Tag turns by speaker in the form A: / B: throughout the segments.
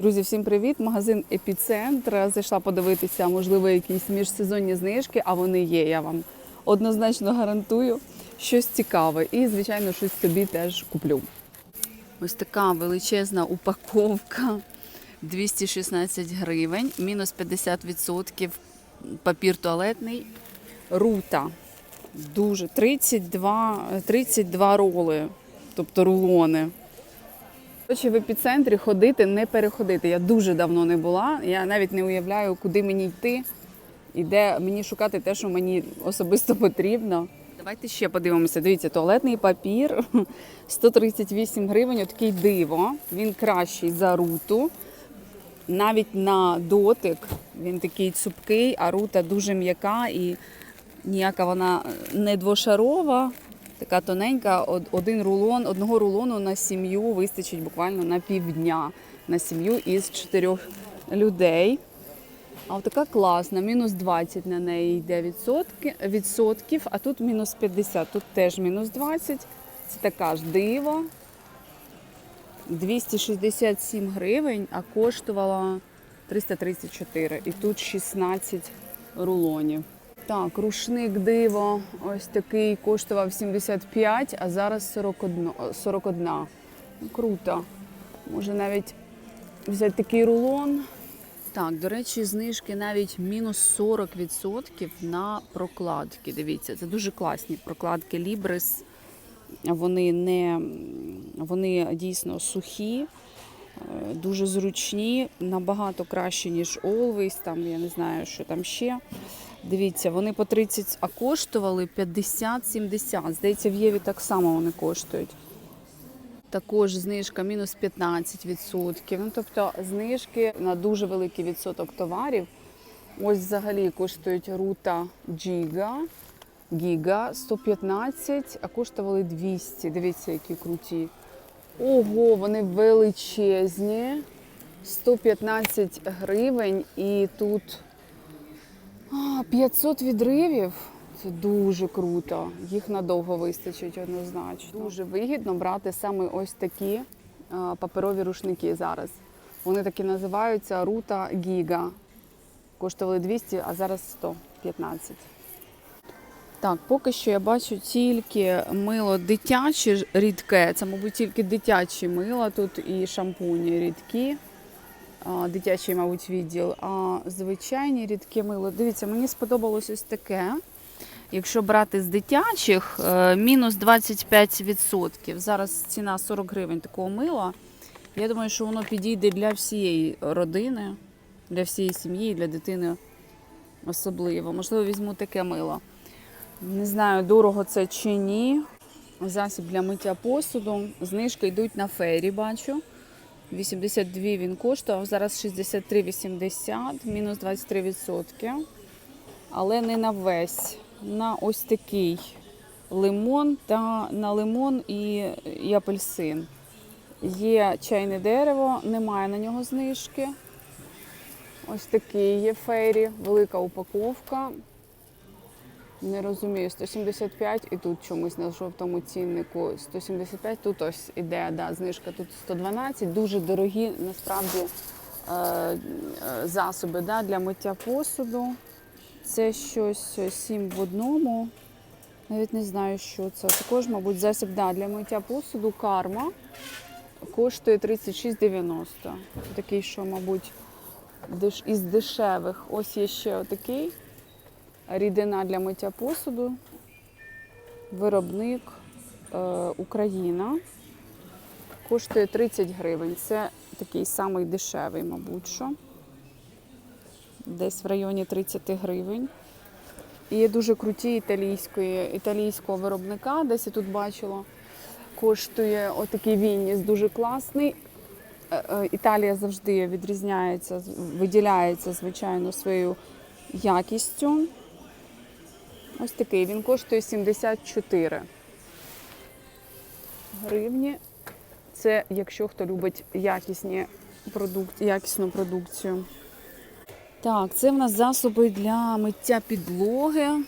A: Друзі, всім привіт! Магазин Епіцентр. Зайшла подивитися, можливо, якісь міжсезонні знижки, а вони є. Я вам однозначно гарантую щось цікаве. І, звичайно, щось собі теж куплю. Ось така величезна упаковка 216 гривень, мінус 50% папір туалетний. Рута. Дуже 32, 32 роли, тобто рулони. Коротше, в епіцентрі ходити, не переходити. Я дуже давно не була. Я навіть не уявляю, куди мені йти і де мені шукати те, що мені особисто потрібно. Давайте ще подивимося. Дивіться, туалетний папір 138 гривень. Отакий диво. Він кращий за руту. Навіть на дотик він такий цупкий, а рута дуже м'яка і ніяка вона не двошарова. Така тоненька, один рулон, одного рулону на сім'ю вистачить буквально на півдня на сім'ю із чотирьох людей. А от така класна, мінус 20 на неї йде відсотки, відсотків, а тут мінус 50, тут теж мінус 20. Це така ж диво. 267 гривень, а коштувала 334. І тут 16 рулонів. Так, рушник диво ось такий коштував 75, а зараз 41. 41. Ну, Круто. Може навіть взяти такий рулон. Так, до речі, знижки навіть мінус 40% на прокладки. Дивіться, це дуже класні прокладки Libris. Вони не вони дійсно сухі, е, дуже зручні, набагато краще, ніж Always. Там я не знаю, що там ще. Дивіться, вони по 30, а коштували 50-70. Здається, в Єві так само вони коштують. Також знижка мінус 15%. Ну, тобто знижки на дуже великий відсоток товарів. Ось взагалі коштують рута Giga, Giga 115, а коштували 200. Дивіться, які круті. Ого, вони величезні. 115 гривень і тут а, 500 відривів. Це дуже круто. Їх надовго вистачить однозначно. Дуже вигідно брати саме ось такі паперові рушники зараз. Вони такі називаються Рута Гіга. Коштували 200, а зараз 115. Так, поки що я бачу тільки мило дитяче рідке. Це, мабуть, тільки дитячі мила. Тут і шампуні рідкі. Дитячий, мабуть, відділ. А звичайні рідке мило. Дивіться, мені сподобалось ось таке. Якщо брати з дитячих, е, мінус 25%. Зараз ціна 40 гривень такого мила. Я думаю, що воно підійде для всієї родини, для всієї сім'ї, для дитини особливо. Можливо, візьму таке мило. Не знаю, дорого це чи ні. Засіб для миття посуду. Знижки йдуть на фері, бачу. 82 він коштував, зараз 63,80, мінус 23%. Але не на весь. На ось такий лимон та на лимон і, і апельсин. Є чайне дерево, немає на нього знижки. Ось такий є фейрі, велика упаковка. Не розумію, 175 і тут чомусь на жовтому ціннику 175. Тут ось іде да, знижка, тут 112. Дуже дорогі насправді е, е, засоби да, для миття посуду. Це щось 7 в одному. Навіть не знаю, що це. Також, мабуть, засіб да, для миття посуду карма коштує 36,90. Такий, що, мабуть, деш- із дешевих. Ось є ще отакий. Рідина для миття посуду. Виробник е, Україна. Коштує 30 гривень. Це такий самий дешевий, мабуть. що. Десь в районі 30 гривень. І є дуже круті італійської, італійського виробника, десь я тут бачила. Коштує отакий Вінніс, дуже класний. Е, е, Італія завжди відрізняється, виділяється, звичайно, своєю якістю. Ось такий. Він коштує 74 гривні. Це якщо хто любить якісні продукт, якісну продукцію. Так, це в нас засоби для миття підлоги.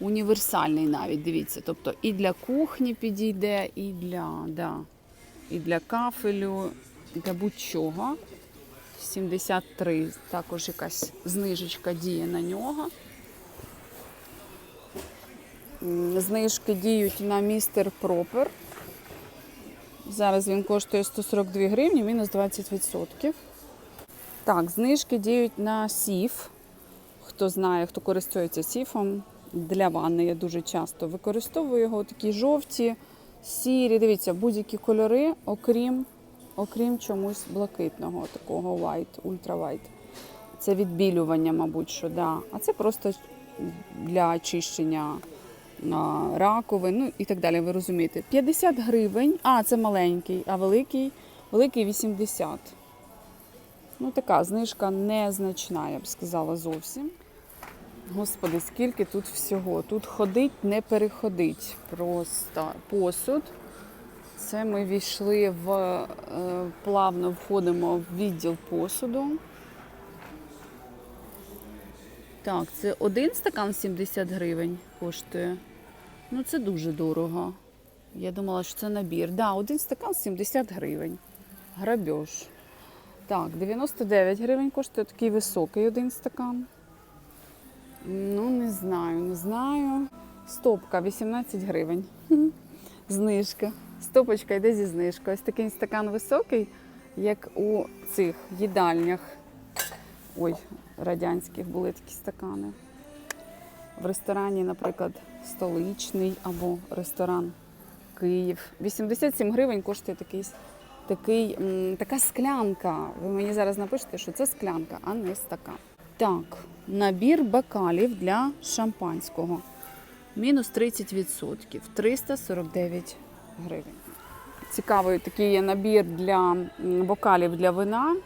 A: Універсальний навіть, дивіться. Тобто і для кухні підійде, і для, да, і для кафелю, для будь-чого. 73. Також якась знижечка діє на нього. Знижки діють на містер Пропер. Зараз він коштує 142 гривні, мінус 20%. Так, знижки діють на сіф. Хто знає, хто користується сіфом для ванни, я дуже часто використовую його. Такі жовті, сірі. Дивіться, будь-які кольори, окрім, окрім чомусь блакитного, такого white, ультра white. Це відбілювання, мабуть, що да. А це просто для очищення раковин, ну і так далі. Ви розумієте. 50 гривень. А, це маленький, а великий, великий 80. Ну, така знижка незначна, я б сказала, зовсім. Господи, скільки тут всього. Тут ходить, не переходить. Просто посуд. Це ми війшли в е, плавно входимо в відділ посуду. Так, це один стакан 70 гривень коштує. Ну, це дуже дорого. Я думала, що це набір. Да, один стакан 70 гривень. Грабеж. Так, 99 гривень коштує такий високий один стакан. Ну, не знаю, не знаю. Стопка 18 гривень. Знижка. Стопочка йде зі знижкою. Ось такий стакан високий, як у цих їдальнях. Ой, радянських були такі стакани. В ресторані, наприклад, столичний або ресторан Київ. 87 гривень коштує такий, такий, така склянка. Ви мені зараз напишете, що це склянка, а не стакан. Так, набір бокалів для шампанського. Мінус 30%, 349 гривень. Цікавий такий є набір для бокалів для вина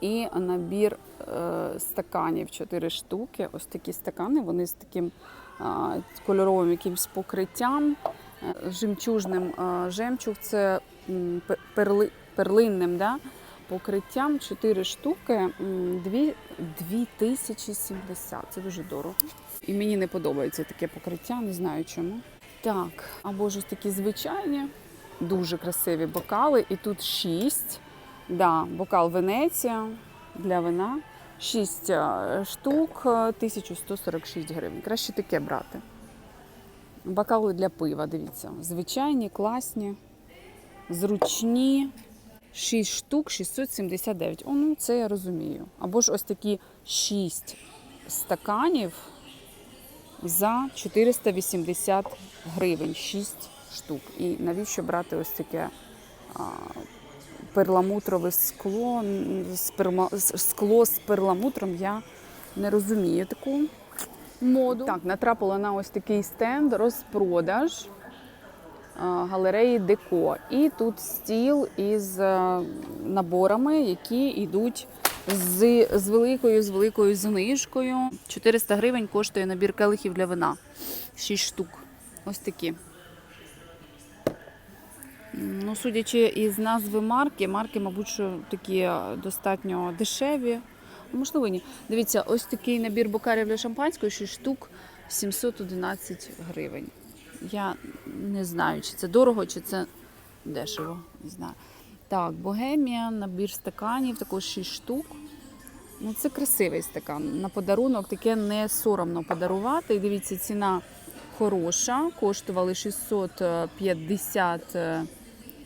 A: і набір е, стаканів 4 штуки. Ось такі стакани, вони з таким кольоровим якимсь покриттям, е, жемчужним жемчуг, це перли, перлинним да, покриттям 4 штуки, 2070. Це дуже дорого. І мені не подобається таке покриття, не знаю чому. Так, або ж такі звичайні, дуже красиві бокали. І тут 6. Да, бокал Венеція для вина. 6 штук, е, 1146 гривень. Краще таке брати. Бокали для пива, дивіться. Звичайні, класні, зручні. 6 штук 679. О, ну це я розумію. Або ж ось такі 6 стаканів за 480 гривень. 6 штук. І навіщо брати ось таке перламутрове скло, м, з перма- з- скло з перламутром? Я не розумію таку моду. Так, натрапила на ось такий стенд, розпродаж галереї Деко. І тут стіл із е, наборами, які йдуть з, з великою з великою знижкою. 400 гривень коштує набір келихів для вина. 6 штук. Ось такі. Ну, судячи із назви марки, марки, мабуть, що такі е, достатньо дешеві. Можливо, ні. Дивіться, ось такий набір бокалів для шампанського, 6 штук 711 гривень. Я не знаю, чи це дорого, чи це дешево. Не знаю. Так, богемія, набір стаканів, також 6 штук. Ну, це красивий стакан. На подарунок таке не соромно подарувати. Дивіться, ціна хороша. Коштували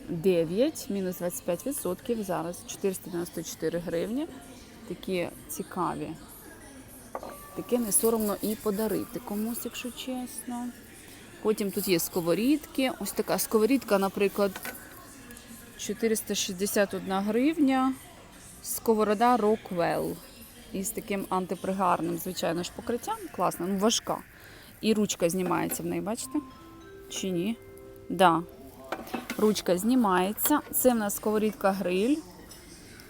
A: 659, мінус 25%. Зараз 494 гривні. Такі цікаві. Таке не соромно і подарити комусь, якщо чесно. Потім тут є сковорідки. Ось така сковорідка, наприклад, 461 гривня. Сковорода Rockwell. Із таким антипригарним, звичайно ж, покриттям. Класно, ну важка. І ручка знімається в неї, бачите? Чи ні? Да. Ручка знімається. Це в нас сковорідка гриль.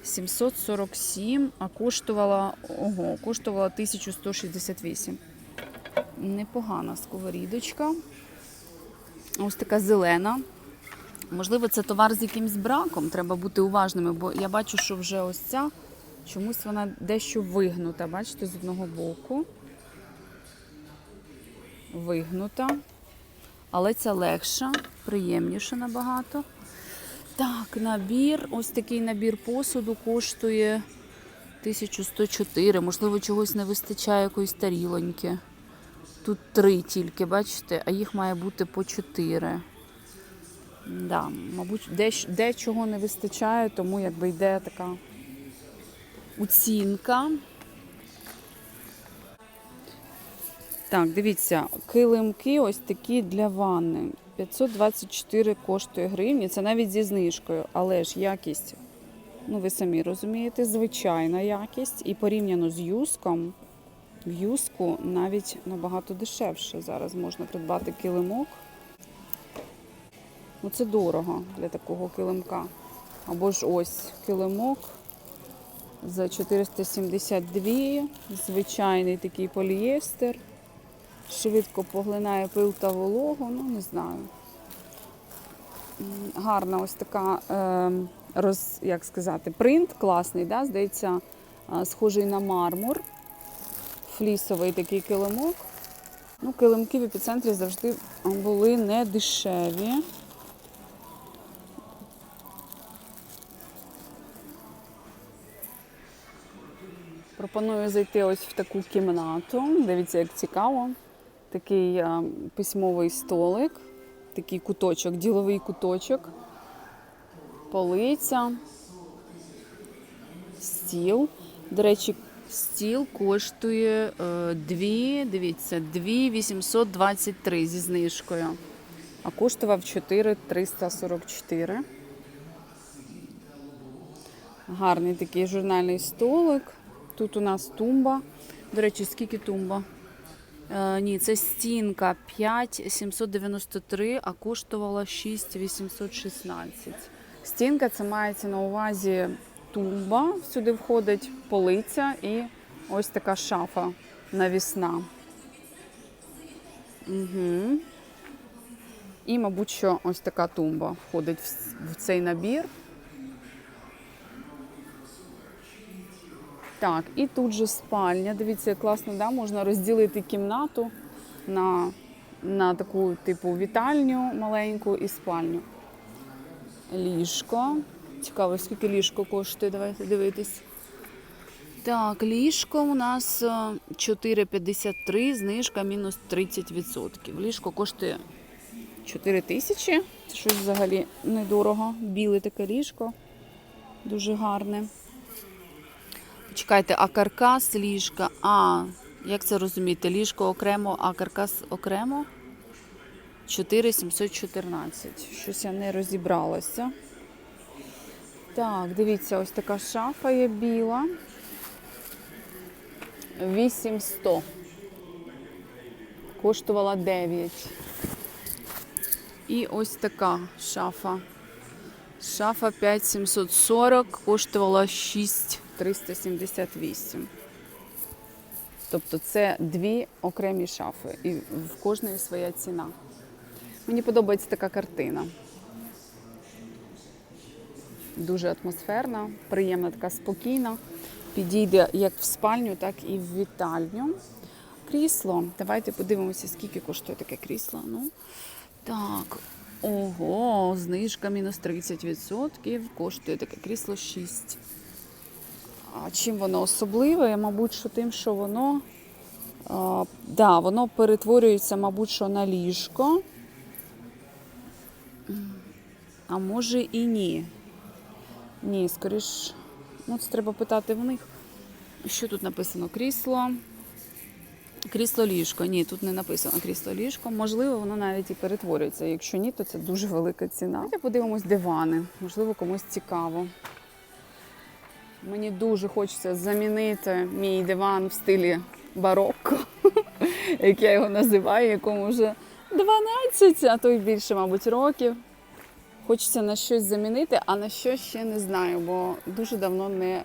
A: 747, а коштувала, ого, коштувала 1168. Непогана сковорідочка. Ось така зелена. Можливо, це товар з якимсь браком. Треба бути уважними, бо я бачу, що вже ось ця чомусь вона дещо вигнута. Бачите, з одного боку. Вигнута. Але ця легша, приємніша набагато. Так, набір. Ось такий набір посуду коштує 1104. Можливо, чогось не вистачає якоїсь тарілоньки. Тут три тільки, бачите, а їх має бути по чотири. Да, мабуть, де, де чого не вистачає, тому якби йде така оцінка. Так, дивіться, килимки ось такі для ванни. 524 коштує гривні. Це навіть зі знижкою, але ж якість, ну ви самі розумієте, звичайна якість. І порівняно з юском, в юску навіть набагато дешевше. Зараз можна придбати килимок. Ну це дорого для такого килимка. Або ж ось килимок за 472, звичайний такий полієстер. Швидко поглинає пил та вологу, ну не знаю. Гарна ось така, е, роз, як сказати, принт класний, да? здається, е, схожий на мармур. Флісовий такий килимок. Ну, килимки в епіцентрі завжди були не дешеві. Пропоную зайти ось в таку кімнату. Дивіться, як цікаво. Такий е, письмовий столик, такий куточок, діловий куточок, полиця, стіл. До речі, стіл коштує е, 2, дивіться, 2 823 зі знижкою, а коштував 4 344. Гарний такий журнальний столик. Тут у нас тумба. До речі, скільки тумба? Е, ні, це стінка 5793, а коштувала 6816. Стінка це мається на увазі тумба. Сюди входить полиця і ось така шафа навісна. Угу. І, мабуть, що ось така тумба входить в цей набір. Так, і тут же спальня. Дивіться, класно, да? можна розділити кімнату на, на таку типу вітальню маленьку і спальню. Ліжко. Цікаво, скільки ліжко коштує. Давайте дивитись. Так, ліжко у нас е, 4,53, знижка мінус 30%. Ліжко коштує 4 тисячі. Щось взагалі недорого. Біле таке ліжко. Дуже гарне. Чекайте, а каркас ліжка. А, як це розуміти? Ліжко окремо, а каркас окремо? 4714. Щось я не розібралася. Так, дивіться, ось така шафа є біла. 8100. Коштувала 9. І ось така шафа. Шафа 5740 коштувала 6378. Тобто це дві окремі шафи, і в кожної своя ціна. Мені подобається така картина. Дуже атмосферна, приємна, така спокійна. Підійде як в спальню, так і в вітальню. Крісло. Давайте подивимося, скільки коштує таке крісло. Ну, так, ого, знижка мінус 30%. Коштує таке крісло 6. А чим воно особливе? Мабуть, що тим, що воно, а, да, воно перетворюється, мабуть, що на ліжко. А може і ні. Ні, скоріш, ну це треба питати в них. Що тут написано? Крісло. Крісло ліжко. Ні, тут не написано крісло ліжко. Можливо, воно навіть і перетворюється. Якщо ні, то це дуже велика ціна. Давайте подивимось дивани. Можливо, комусь цікаво. Мені дуже хочеться замінити мій диван в стилі барокко, як я його називаю, якому вже 12, а то й більше, мабуть, років. Хочеться на щось замінити, а на що ще не знаю, бо дуже давно не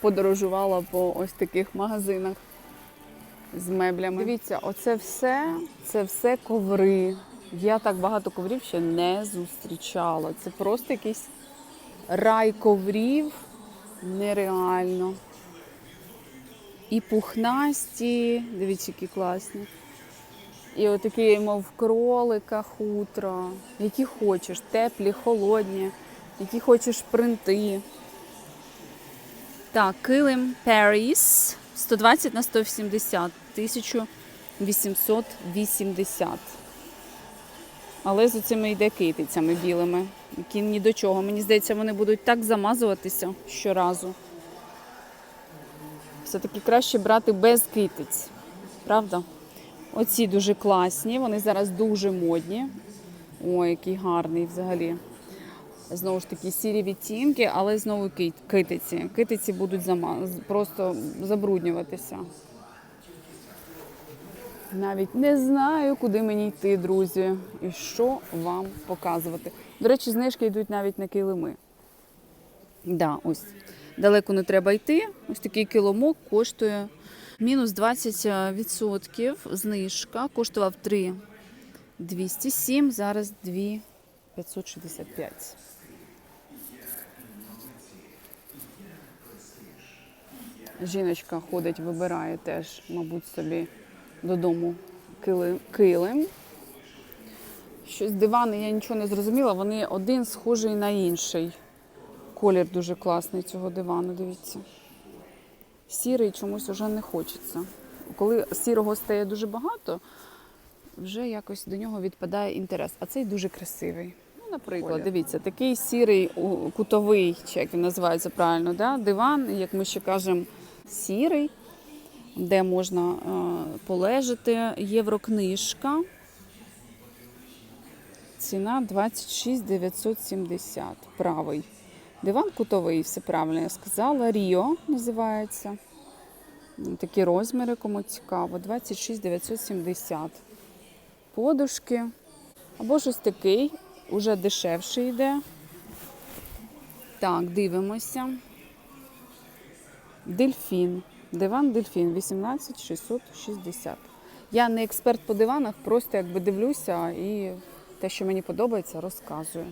A: подорожувала по ось таких магазинах з меблями. Дивіться, оце все, це все коври. Я так багато коврів ще не зустрічала. Це просто якийсь рай коврів. Нереально. І пухнасті, дивіться, які класні. І отакі, мов кролика, хутро, які хочеш, теплі, холодні, які хочеш принти. Так, килим Paris 120 на 170, 1880. Але з цими йде китицями білими, які ні до чого. Мені здається, вони будуть так замазуватися щоразу. Все-таки краще брати без китиць. Правда? Оці дуже класні, вони зараз дуже модні. Ой, який гарний взагалі. Знову ж таки, сірі відтінки, але знову китиці. Китиці будуть просто забруднюватися. Навіть не знаю, куди мені йти, друзі, і що вам показувати. До речі, знижки йдуть навіть на килими. Да, ось. Далеко не треба йти. Ось такий килимок коштує мінус 20% знижка. Коштував 3 207, зараз 2 565. Жіночка ходить, вибирає теж, мабуть, собі додому кили- килим. Щось дивани, я нічого не зрозуміла. Вони один схожий на інший. Колір дуже класний цього дивану, дивіться. Сірий чомусь вже не хочеться. Коли сірого стає дуже багато, вже якось до нього відпадає інтерес. А цей дуже красивий. Ну, наприклад, дивіться, такий сірий кутовий, чи як він називається правильно, да? диван, як ми ще кажемо, сірий, де можна е, полежати. Єврокнижка. Ціна 26 970. Правий. Диван кутовий, все правильно я сказала. Ріо називається. Такі розміри, кому цікаво. 26 970. Подушки. Або щось такий, уже дешевший йде. Так, дивимося. Дельфін. Диван дельфін 18 660. Я не експерт по диванах, просто якби дивлюся і те, що мені подобається, розказую.